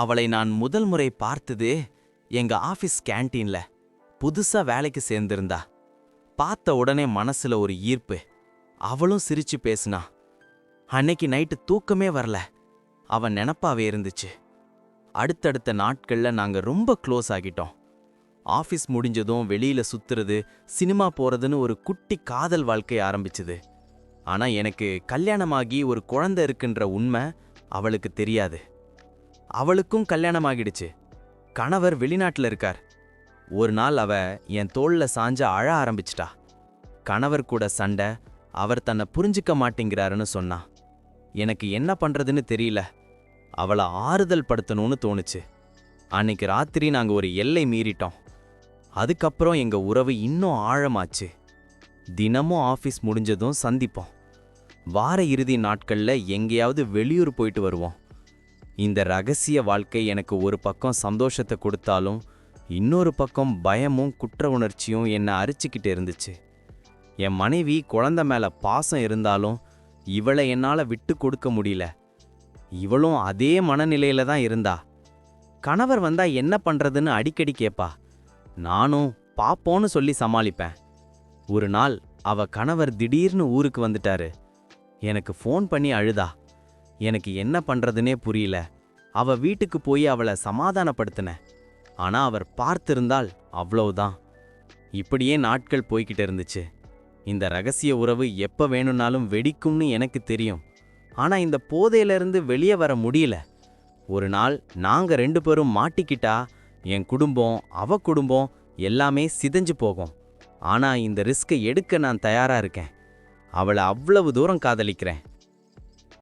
அவளை நான் முதல் முறை பார்த்தது எங்க ஆபீஸ் கேன்டீன்ல. புதுசா வேலைக்கு சேர்ந்திருந்தா. பார்த்த உடனே மனசுல ஒரு ஈர்ப்பு. அவளும் சிரிச்சு பேசுனா. அன்னைக்கு நைட்டு தூக்கமே வரல. அவன் நினப்பாவே இருந்துச்சு. அடுத்தடுத்த நாட்கள்ல நாங்க ரொம்ப க்ளோஸ் ஆகிட்டோம். ஆபீஸ் முடிஞ்சதும் வெளியில சுத்துறது சினிமா போறதுன்னு ஒரு குட்டி காதல் வாழ்க்கை ஆரம்பிச்சுது. ஆனா எனக்கு கல்யாணமாகி ஒரு குழந்தை இருக்குன்ற உண்மை அவளுக்கு தெரியாது. அவளுக்கும் கல்யாணம் ஆகிடுச்சு கணவர் வெளிநாட்டில் இருக்கார். ஒரு நாள் அவ என் தோளில் சாஞ்ச அழ ஆரம்பிச்சிட்டா. கணவர் கூட சண்டை அவர் தன்னை புரிஞ்சுக்க மாட்டேங்கிறாருன்னு சொன்னா. எனக்கு என்ன பண்றதுன்னு தெரியல. அவளை ஆறுதல் படுத்தணும்னு தோணுச்சு. அன்னைக்கு ராத்திரி நாங்கள் ஒரு எல்லை மீறிட்டோம். அதுக்கப்புறம் எங்கள் உறவு இன்னும் ஆழமாச்சு. தினமும் ஆஃபீஸ் முடிஞ்சதும் சந்திப்போம். வார இறுதி நாட்களில் எங்கேயாவது வெளியூர் போயிட்டு வருவோம். இந்த ரகசிய வாழ்க்கை எனக்கு ஒரு பக்கம் சந்தோஷத்தை கொடுத்தாலும் இன்னொரு பக்கம் பயமும் குற்ற உணர்ச்சியும் என்னை அரிச்சுக்கிட்டு இருந்துச்சு. என் மனைவி குழந்தை மேலே பாசம் இருந்தாலும் இவளை என்னால் விட்டு கொடுக்க முடியல. இவளும் அதே மனநிலையில தான் இருந்தா. கணவர் வந்தா என்ன பண்றதுன்னு அடிக்கடி கேட்பா நானும் பாப்போன்னு சொல்லி சமாளிப்பேன். ஒரு நாள் அவ கணவர் திடீர்னு ஊருக்கு வந்துட்டாரு. எனக்கு ஃபோன் பண்ணி அழுதா. எனக்கு என்ன பண்றதுனே புரியல. அவ வீட்டுக்கு போய் அவளை சமாதானப்படுத்தினேன். ஆனா அவர் பார்த்திருந்தால் அவ்வளவுதான். இப்படியே நாட்கள் போய்கிட்டு இருந்துச்சு. இந்த ரகசிய உறவு எப்ப வேணும்னாலும் வெடிக்கும்னு எனக்கு தெரியும். ஆனா இந்த போதையிலிருந்து வெளியே வர முடியல. ஒரு நாள் நாங்க ரெண்டு பேரும் மாட்டிக்கிட்டா என் குடும்பம் அவ குடும்பம் எல்லாமே சிதைஞ்சு போகும். ஆனா இந்த ரிஸ்கை எடுக்க நான் தயாரா இருக்கேன். அவளை அவ்வளவு தூரம் காதலிக்கிறேன்.